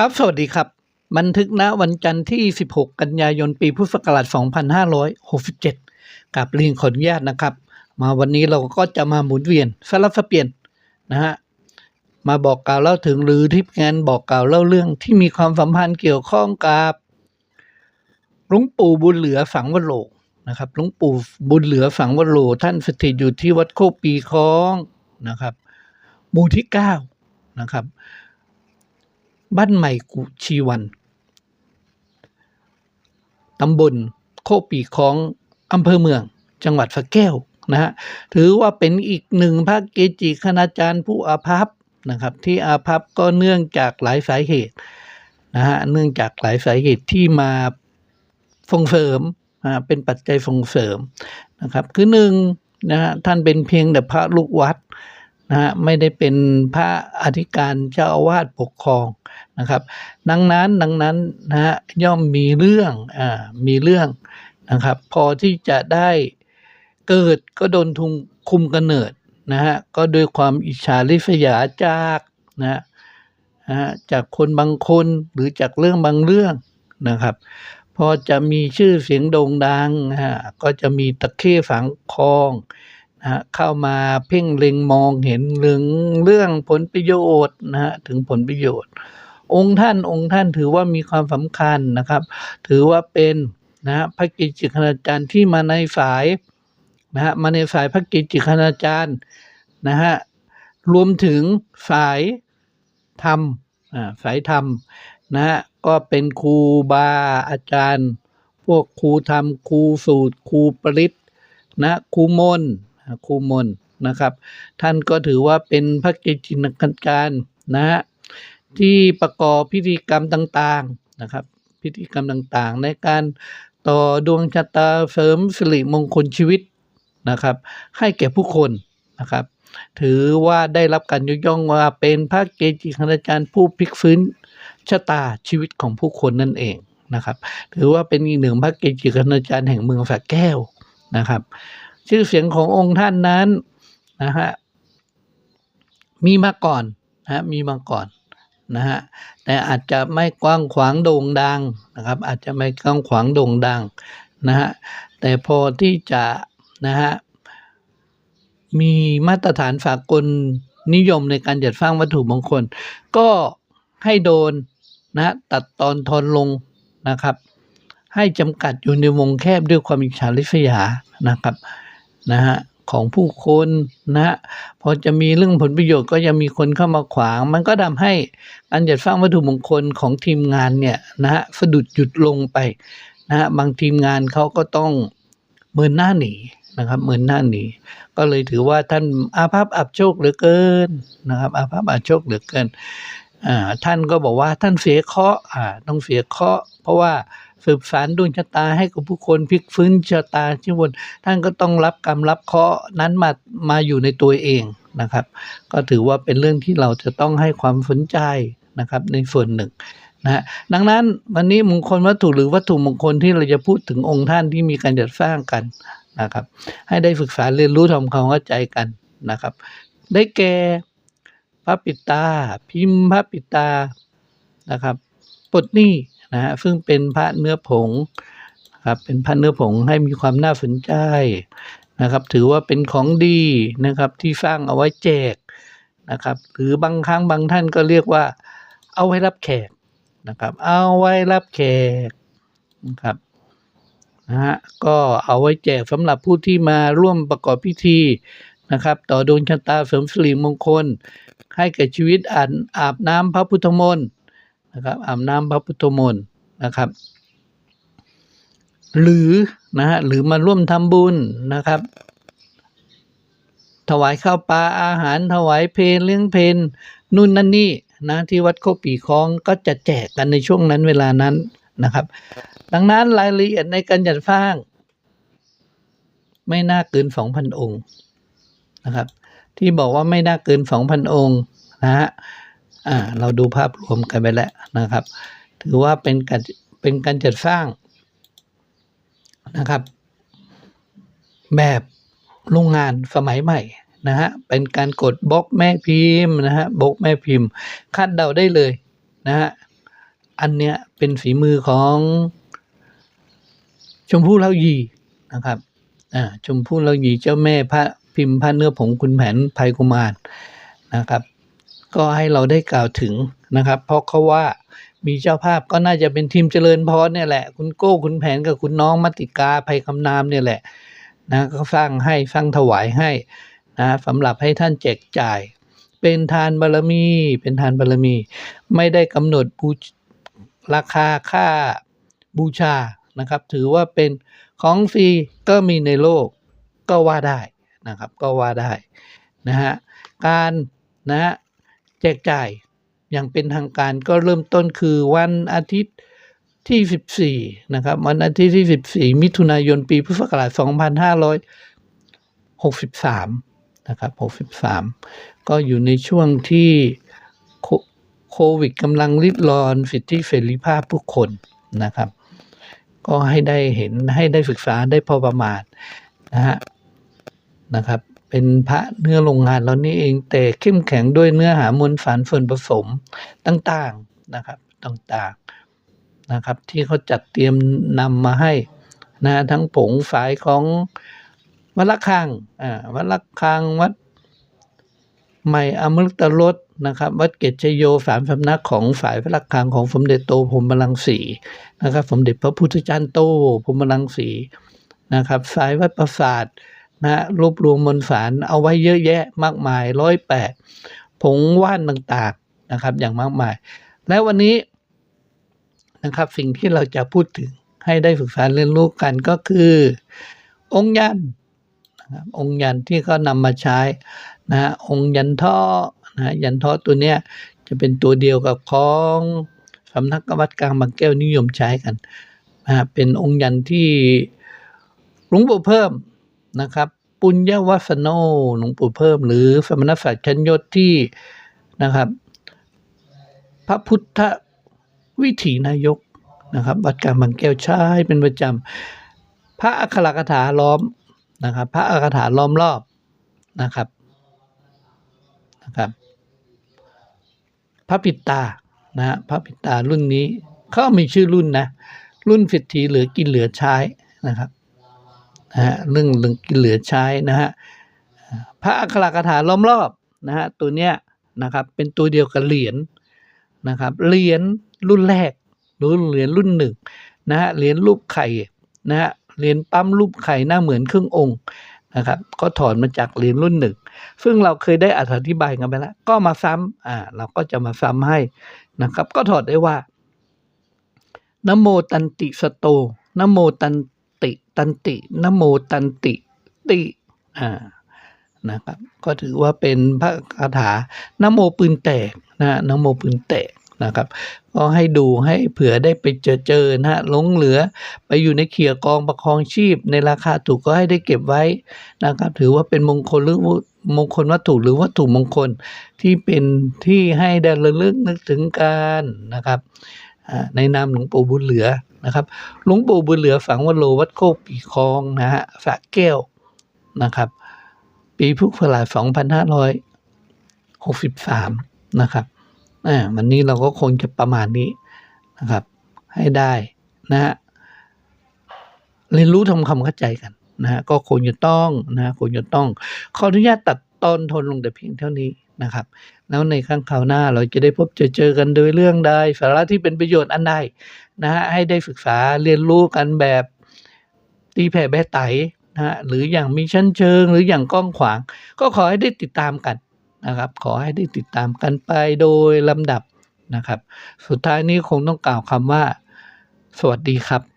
ครับ สวัสดีครับ บันทึกณวันจันทร์ที่ 16 กันยายน ปีพุทธศักราช 2567 กับเรีนขออนุญาตนะครับ มาวันนี้เราก็จะมาหมุนเวียนสลับสเปลี่ยนนะฮะ มาบอกกล่าวเล่าถึงหรือทิพงานบอกกล่าวเล่าเรื่องที่มีความสัมพันธ์เกี่ยวข้องกับหลวงปู่บุญเหลือฝังวโรนะครับหลวงปู่บุญเหลือฝังวโรท่านสถิตอยู่ที่วัดโคกปีคลองนะครับ หมู่ที่เก้านะครับ บ้านใหม่กุชีวัน ตำบลโคกปีคองอำเภอเมือง จังหวัดสระแก้วนะฮะถือว่าเป็นอีกหนึ่งพระเกจิคณาจารย์ผู้อาภัพนะครับ ที่อาภัพก็เนื่องจากหลายสาเหตุนะฮะเนื่องจากหลายสาเหตุที่มาส่งเสริมเป็นปัจจัยส่งเสริมนะครับ คือหนึ่งนะฮะท่านเป็นเพียงแต่พระลูกวัด นะฮะไม่ได้เป็นพระอธิการเจ้าอาวาสปกครองนะครับ ดังนั้นดังนั้นนะฮะย่อมมีเรื่องอ่ามีเรื่องนะครับ พอที่จะได้เกิดก็โดนทุงคุมกำเนิดนะฮะก็ด้วยความอิจฉาริษยาจากนะฮะจากคนบางคนหรือจากเรื่องบางเรื่องนะครับ พอจะมีชื่อเสียงโด่งดังนะฮะก็จะมีตะเข้ฝังคอง นะฮะเข้ามาเพ่งเล็งมองเห็นเรื่องเรื่องผลประโยชน์นะฮะถึงผลประโยชน์ องค์ท่านองค์ท่านถือว่ามีความสำคัญนะครับ ถือว่าเป็นนะฮะพระกิจิคณาจารย์ที่มาในสายนะฮะมาในสายพระกิจิคณาจารย์นะฮะรวมถึงสายธรรมอ่าสายธรรมนะฮะก็เป็นครูบาอาจารย์ พวกครูธรรมครูสูตรครูปริศนะครูมน ครูมนต์นะครับ ท่านก็ถือว่าเป็นพระกิจจิคณาจารย์นะฮะที่ประกอบพิธีกรรมต่างๆนะครับ พิธีกรรมต่างๆ ในการต่อดวงชะตาเสริมสิริมงคลชีวิตนะครับ ให้แก่ผู้คนนะครับ ถือว่าได้รับการยกย่องว่าเป็นพระเกจิคณาจารย์ผู้พลิกฟื้นชะตาชีวิตของผู้คนนั่นเองนะครับ ถือว่าเป็นอีกหนึ่งพระเกจิคณาจารย์แห่งเมืองสระแก้วนะครับ ชื่อเสียงขององค์ท่านนั้นนะฮะมีมาก่อนนะฮะมีมาก่อนนะฮะแต่อาจจะไม่กว้างขวางโด่งดังนะครับ อาจจะไม่กว้างขวางโด่งดังนะฮะแต่พอที่จะนะฮะมีมาตรฐานสากลนิยมในการจัดสร้างวัตถุมงคล ก็ให้โดนนะฮะตัดตอนทอนลงนะครับ ให้จำกัดอยู่ในวงแคบด้วยความอิจฉาริษยานะครับ นะฮะของผู้คนนะฮะพอจะมีเรื่องผลประโยชน์ก็ยังมีคนเข้ามาขวาง มันก็ทำให้การจัดสร้างวัตถุมงคลของทีมงานเนี่ยนะฮะสะดุดหยุดลงไปนะฮะบางทีมงานเขาก็ต้องเมินหน้าหนีนะครับเมินหน้าหนีก็เลยถือว่าท่านอาภัพอับโชคเหลือเกินนะครับอาภัพอับโชคเหลือเกินท่านก็บอกว่าท่านเสียเคราะห์ต้องเสียเคราะห์เพราะว่าสืบสารดวงชะตาให้กับผู้คนพลิกฟื้นชะตาชีวิตท่านก็ต้องรับกรรมรับเคราะห์นั้นมามาอยู่ในตัวเองนะครับ ก็ถือว่าเป็นเรื่องที่เราจะต้องให้ความสนใจนะครับในส่วนหนึ่งนะฮะดังนั้นวันนี้มงคลวัตถุหรือวัตถุมงคลที่เราจะพูดถึงองค์ท่านที่มีการจัดสร้างกันนะครับ ให้ได้ศึกษาเรียนรู้ทำความเข้าใจกันนะครับ ได้แก่พระปิตา พิมพ์พระปิตานะครับปลดหนี้ นะฮะซึ่งเป็นพระเนื้อผงครับเป็นพันธุ์เนื้อผงให้มีความน่าสนใจนะครับ ถือว่าเป็นของดีนะครับที่สร้างเอาไว้แจกนะครับ หรือบางครั้งบางท่านก็เรียกว่า เอาไว้รับแขกนะครับ เอาไว้รับแขกนะครับนะฮะก็เอาไว้แจกสำหรับผู้ที่มาร่วมประกอบพิธีนะครับ ต่อดวงชะตาเสริมสิริมงคล ให้แก่ชีวิตอ่านอาบน้ำพระพุทธมนต์ นะครับอาบน้ำพระพุทธมนต์นะครับ หรือนะฮะหรือมาร่วมทำบุญนะครับ ถวายข้าวปลาอาหารถวายเพลเลี้ยงเพลนู่นนั่นนี่นะที่วัดโคปีคลองก็จะแจกกันในช่วงนั้นเวลานั้นนะครับ ดังนั้นรายละเอียดในการจัดสร้าง ไม่น่าเกินสองพันองค์นะครับ ที่บอกว่าไม่น่าเกินสองพันองค์นะฮะ อ่าเราดูภาพรวมกันไปแล้วนะครับ ถือว่าเป็นการเป็นการจัดสร้างนะครับ แบบโรงงานสมัยใหม่นะฮะเป็นการกดบล็อกแม่พิมพ์นะฮะบล็อกแม่พิมพ์คาดเดาได้เลยนะฮะอันเนี้ยเป็นฝีมือของชมพู่เล่ายีนะครับอ่าชมพู่เล่ายีเจ้าแม่พระพิมพ์พระเนื้อผงคุณแผนภัยกุมารนะครับ ก็ให้เราได้กล่าวถึงนะครับ เพราะเขาว่ามีเจ้าภาพก็น่าจะเป็นทีมเจริญพรเนี่ยแหละ คุณโก้คุณแผนกับคุณน้องมัติกาภัยคำนามเนี่ยแหละนะก็สร้างให้สร้างถวายให้นะสำหรับให้ท่านแจกจ่าย เป็นทานบารมี เป็นทานบารมี ไม่ได้กำหนดบูราคาค่าบูชานะครับ ถือว่าเป็นของฟรีก็มีในโลกก็ว่าได้นะครับ ก็ว่าได้นะฮะการนะฮะ แจกจ่ายอย่างเป็นทางการก็เริ่มต้นคือวันอาทิตย์ที่ 14 นะครับ วันอาทิตย์ที่ 14 มิถุนายนปีพุทธศักราช 2563 นะครับ 63 ก็อยู่ในช่วงที่โคโควิดกำลังริดรอนสิทธิเสรีภาพผู้คนนะครับ ก็ให้ได้เห็นให้ได้ศึกษาได้พอประมาณนะฮะนะครับ เป็นพระเนื้อโรงงานเรานี่เองแต่เข้มแข็งด้วยเนื้อหามวลสารส่วนผสมต่างๆนะครับต่างๆนะครับ ที่เขาจัดเตรียมนำมาให้นะทั้งผงฝายของวัดละคังอ่าวัดละคังวัดใหม่อมฤตรสนะครับ วัดเกตชโยสามสำนักของฝ่ายพระลักคังของสมเด็จโตพรหมลังสีนะครับ สมเด็จพระพุทธจารย์โตพรหมลังสีนะครับสายวัดประสาท นะรวบรวมมวลสารเอาไว้เยอะแยะมากมายร้อยแปดผงว่านต่างๆนะครับ อย่างมากมาย และวันนี้นะครับสิ่งที่เราจะพูดถึงให้ได้ศึกษาเรียนรู้กันก็คือ องค์ยันนะครับองค์ยันที่เขานำมาใช้นะฮะองค์ยันท่อนะฮะยันท่อตัวเนี้ยจะเป็นตัวเดียวกับของสำนักวัดกลางบางแก้วนิยมใช้กันนะฮะเป็นองค์ยันที่หลวงปู่เพิ่ม นะครับปุญญวัสโนหลวงปู่เพิ่ม หรือสมณศักดิ์ชั้นยศที่นะครับ พระพุทธวิถีนายกนะครับวัดกลางบางแก้วใช้เป็นประจำพระอัครกถาล้อมนะครับ พระอัครกถาล้อมรอบนะครับนะครับ พระปิตานะพระปิตารุ่นนี้เขามีชื่อรุ่นนะรุ่นสิทธิเหลือกินเหลือใช้นะครับ นะฮะเรื่องเหลือใช้นะฮะพระอัครกถาล้อมรอบนะฮะตัวเนี้ยนะครับเป็นตัวเดียวกับเหรียญนะครับเหรียญรุ่นแรกหรือเหรียญรุ่นหนึ่งนะฮะเหรียญรูปไข่นะฮะเหรียญปั๊มรูปไข่หน้าเหมือนครึ่งองค์นะครับก็ถอนมาจากเหรียญรุ่นหนึ่งซึ่งเราเคยได้อธิบายกันไปแล้ว ก็มาซ้ำอ่าเราก็จะมาซ้ำให้นะครับ ก็ถอดได้ว่านโมตันติสโตนโมตัน ตันตินโมตันติติอ่านะครับก็ถือว่าเป็นพระคาถานโมปืนแตกนะนโมปืนแตกนะครับก็ให้ดูให้เผื่อได้ไปเจอเจอนะฮะหลงเหลือไปอยู่ในเขียกองประคองชีพในราคาถูกก็ให้ได้เก็บไว้นะครับ ถือว่าเป็นมงคลหรือมงคลวัตถุหรือวัตถุมงคลที่เป็นที่ให้ได้ระลึกนึกถึงกันนะครับในนามหลวงปู่บุญเหลือ นะครับหลวงปู่บุญเหลือฝังวโรวัดโคกปีคองนะฮะสระแก้วนะครับ ปีพุทธศักราช2563 นะครับอ่าวันนี้เราก็คงจะประมาณนี้นะครับ ให้ได้นะฮะเรียนรู้ทำความเข้าใจกันนะฮะก็คงจะต้องนะฮะคงจะต้องขออนุญาตตัดตอนทนลงแต่เพียงเท่านี้นะครับ แล้วในครั้งคราวหน้าเราจะได้พบเจอเจอกันโดยเรื่องใดสาระที่เป็นประโยชน์อันใด นะฮะให้ได้ศึกษาเรียนรู้กันแบบตีแผ่แบไตนะฮะหรืออย่างมีชั้นเชิง หรืออย่างก้องขวาง ก็ขอให้ได้ติดตามกันนะครับ ขอให้ได้ติดตามกันไปโดยลำดับนะครับ สุดท้ายนี้คงต้องกล่าวคำว่า สวัสดีครับ